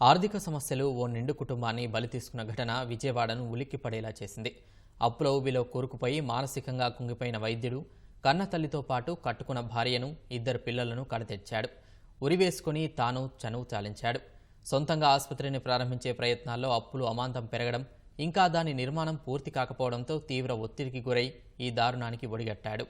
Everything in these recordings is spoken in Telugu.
ఆర్థిక సమస్యలు ఓ నిండు కుటుంబాన్ని బలి తీసుకున్న ఘటన విజయవాడను ఉలిక్కిపడేలా చేసింది. అప్పుల ఊబిలో కూరుకుపోయి మానసికంగా కుంగిపోయిన వైద్యుడు కన్న తల్లితో పాటు కట్టుకున్న భార్యను ఇద్దరు పిల్లలను కడతెచ్చాడు. ఉరివేసుకుని తాను చనువు చాలించాడు సొంతంగా ఆసుపత్రిని ప్రారంభించే ప్రయత్నాల్లో అప్పులు అమాంతం పెరగడం ఇంకా దాని నిర్మాణం పూర్తి కాకపోవడంతో తీవ్ర ఒత్తిడికి గురై ఈ దారుణానికి ఒడిగట్టాడు.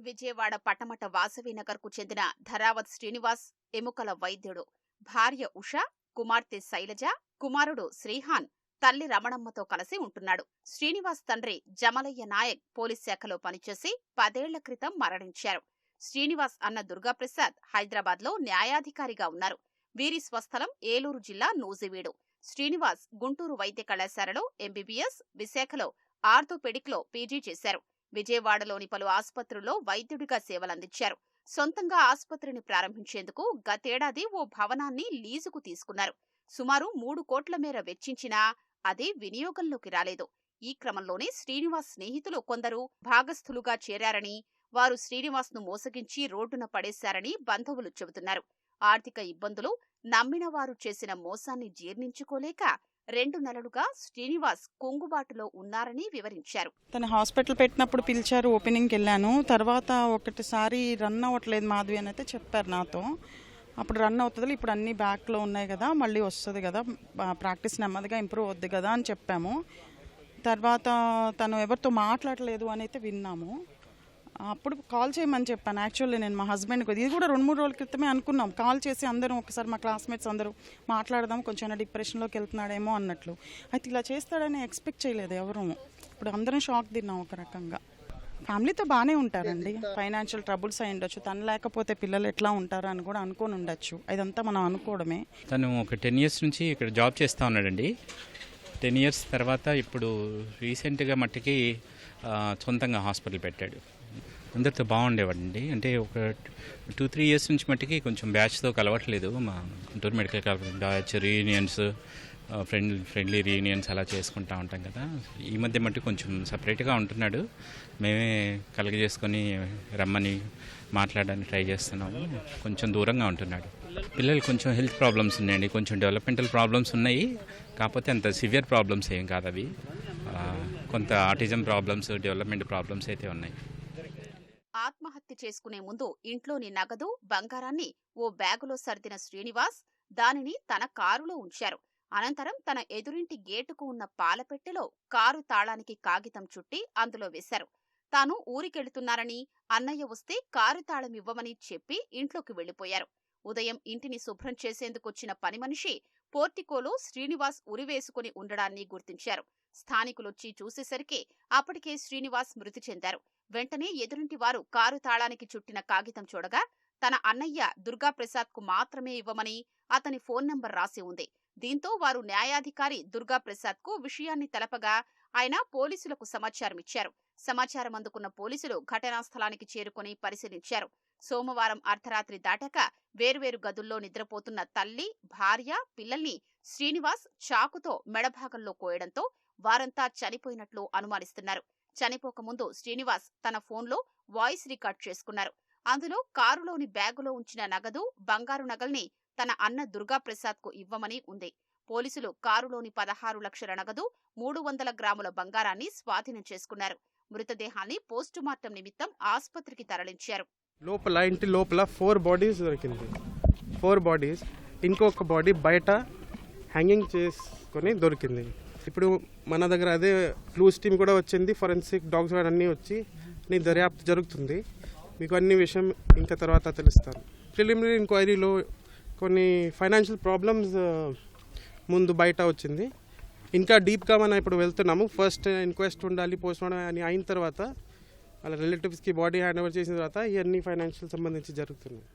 విజయవాడ పటమట వాసవి నగర్కు చెందిన ధరావత్ శ్రీనివాస్ ఎముకల వైద్యుడు. భార్య ఉష కుమార్తె శైలజ కుమారుడు శ్రీహాన్ తల్లి రమణమ్మతో కలిసి ఉంటున్నాడు. శ్రీనివాస్ తండ్రి జమలయ్య నాయక్ పోలీస్ శాఖలో పనిచేసి పదేళ్ళ క్రితం మరణించారు. శ్రీనివాస్ అన్న దుర్గాప్రసాద్ హైదరాబాద్లో న్యాయాధికారిగా ఉన్నారు. వీరి స్వస్థలం ఏలూరు జిల్లా నూజివీడు. శ్రీనివాస్ గుంటూరు వైద్య కళాశాలలో ఎంబీబీఎస్ విశాఖలో ఆర్థోపెడిక్లో పీజీ చేశారు. విజయవాడలోని పలు ఆసుపత్రుల్లో వైద్యుడిగా సేవలందించారు. సొంతంగా ఆసుపత్రిని ప్రారంభించేందుకు గతేడాది ఓ భవనాన్ని లీజుకు తీసుకున్నారు. సుమారు మూడు కోట్ల మేర వెచ్చించినా అది వినియోగంలోకి రాలేదు. ఈ క్రమంలోనే శ్రీనివాస్ స్నేహితులు కొందరు భాగస్థులుగా చేరారని వారు శ్రీనివాస్ను మోసగించి రోడ్డున పడేశారని బంధువులు చెబుతున్నారు. ఆర్థిక ఇబ్బందులు నమ్మిన వారు చేసిన మోసాన్ని జీర్ణించుకోలేక రెండు నెలలుగా శ్రీనివాస్ కొంగుబాటులో ఉన్నారని వివరించారు. తను హాస్పిటల్ పెట్టినప్పుడు పిలిచారు ఓపెనింగ్కి వెళ్ళాను. తర్వాత ఒకటిసారి రన్ అవ్వట్లేదు మాధవి అని అయితే చెప్పారు నాతో. అప్పుడు రన్ అవుతుంది ఇప్పుడు అన్ని బ్యాక్లో ఉన్నాయి కదా మళ్ళీ వస్తుంది కదా ప్రాక్టీస్ నెమ్మదిగా ఇంప్రూవ్ అవుద్ది కదా అని చెప్పాము. తర్వాత తను ఎవరితో మాట్లాడలేదు అని అయితే విన్నాము. అప్పుడు కాల్ చేయమని చెప్పాను. యాక్చువల్లీ నేను మా హస్బెండ్కి ఇది కూడా రెండు మూడు రోజుల క్రితమే అనుకున్నాం. కాల్ చేసి అందరం ఒకసారి మా క్లాస్మేట్స్ అందరూ మాట్లాడదాం కొంచెం డిప్రెషన్లోకి వెళ్తున్నాడేమో అన్నట్లు. అయితే ఇలా చేస్తాడని ఎక్స్పెక్ట్ చేయలేదు ఎవరు. ఇప్పుడు అందరం షాక్ తిన్నాం ఒక రకంగా. ఫ్యామిలీతో బాగానే ఉంటారండి. ఫైనాన్షియల్ ట్రబుల్స్ అయి ఉండొచ్చు. తను లేకపోతే పిల్లలు ఎట్లా ఉంటారు అని కూడా అనుకొని ఉండొచ్చు. ఇదంతా మనం అనుకోవడమే. తను ఒక టెన్ ఇయర్స్ నుంచి ఇక్కడ జాబ్ చేస్తూ ఉన్నాడండి. టెన్ ఇయర్స్ తర్వాత ఇప్పుడు రీసెంట్గా మట్టికి సొంతంగా హాస్పిటల్ పెట్టాడు. అందరితో బాగుండేవాడండి. అంటే ఒక టూ త్రీ ఇయర్స్ నుంచి మట్టికి కొంచెం బ్యాచ్తో కలవట్లేదు. మా Guntur medical college batch reunions friend friendly reunions అలా చేసుకుంటా ఉంటాం కదా. ఈ మధ్య మట్టి కొంచెం సపరేట్గా ఉంటున్నాడు. మేమే కలగజేసుకొని రమ్మని మాట్లాడడానికి ట్రై చేస్తున్నాము. కొంచెం దూరంగా ఉంటున్నాడు. పిల్లలు కొంచెం హెల్త్ ప్రాబ్లమ్స్ ఉన్నాయండి. కొంచెం డెవలప్మెంటల్ ప్రాబ్లమ్స్ ఉన్నాయి. కాకపోతే అంత సివియర్ ప్రాబ్లమ్స్ ఏం కాదు అవి కొంత ఆటిజం ప్రాబ్లమ్స్ డెవలప్మెంట్ ప్రాబ్లమ్స్ అయితే ఉన్నాయి. ఆత్మహత్య చేసుకునే ముందు ఇంట్లోని నగదు బంగారాన్ని ఓ బ్యాగులో సర్దిన శ్రీనివాస్ దానిని తన కారులో ఉంచారు. అనంతరం తన ఎదురింటి గేటుకు ఉన్న పాలపెట్టెలో కారు తాళానికి కాగితం చుట్టి అందులో వేశారు. తాను ఊరికెళ్తున్నారని అన్నయ్య వస్తే కారు తాళం ఇవ్వమని చెప్పి ఇంట్లోకి వెళ్ళిపోయారు ఉదయం ఇంటిని శుభ్రం చేసేందుకొచ్చిన పని మనిషి పోర్టికోలో శ్రీనివాస్ ఉరివేసుకుని ఉండడాన్ని గుర్తించారు. స్థానికులొచ్చి చూసేసరికి అప్పటికే శ్రీనివాస్ మృతి చెందారు. వెంటనే ఎదురింటి వారు కారు తాళానికి చుట్టిన కాగితం చూడగా తన అన్నయ్య దుర్గాప్రసాద్కు మాత్రమే ఇవ్వమని అతని ఫోన్ నంబర్ రాసి ఉంది. దీంతో వారు న్యాయాధికారి దుర్గాప్రసాద్కు విషయాన్ని తెలపగా ఆయన పోలీసులకు సమాచారం ఇచ్చారు. సమాచారం అందుకున్న పోలీసులు ఘటనా స్థలానికి చేరుకుని పరిశీలించారు. సోమవారం అర్ధరాత్రి దాటాక వేర్వేరు గదుల్లో నిద్రపోతున్న తల్లి భార్య పిల్లల్ని శ్రీనివాస్ చాకుతో మెడభాగంలో కోయడంతో వారంతా చనిపోయినట్లు అనుమానిస్తున్నారు. చనిపోకముందు శ్రీనివాస్ తన ఫోన్లో వాయిస్ రికార్డ్ చేసుకున్నారు. అందులో కారులోని బ్యాగులో ఉంచిన నగదు బంగారు నగల్ని తన అన్న దుర్గాప్రసాద్కు ఇవ్వమని ఉంది. పోలీసులు కారులోని పదహారు లక్షల నగదు మూడు వందల గ్రాముల బంగారాన్ని స్వాధీనం చేసుకున్నారు. మృతదేహాన్ని పోస్టుమార్టం నిమిత్తం ఆసుపత్రికి తరలించారు. లోపల ఇంటి లోపల ఫోర్ బాడీస్ దొరికింది. ఫోర్ బాడీస్ ఇంకొక బాడీ బయట హ్యాంగింగ్ చేసుకొని దొరికింది. ఇప్పుడు మన దగ్గర అదే క్లూస్ టీమ్ కూడా వచ్చింది ఫరెన్సిక్ డాగ్స్ కూడా అన్నీ వచ్చి నీ దర్యాప్తు జరుగుతుంది. మీకు అన్ని విషయం ఇంకా తర్వాత తెలుస్తాను. ప్రిలిమినరీ ఎంక్వైరీలో కొన్ని ఫైనాన్షియల్ ప్రాబ్లమ్స్ ముందు బయట వచ్చింది. ఇంకా డీప్గా మనం ఇప్పుడు వెళ్తున్నాము. ఫస్ట్ ఇన్క్వెస్ట్ ఉండాలి పోస్ట్ మార్టం అని అయిన తర్వాత వాళ్ళ రిలేటివ్స్కి బాడీ హ్యాండ్ ఓవర్ చేసిన తర్వాత ఇవన్నీ ఫైనాన్షియల్ సంబంధించి జరుగుతున్నాయి.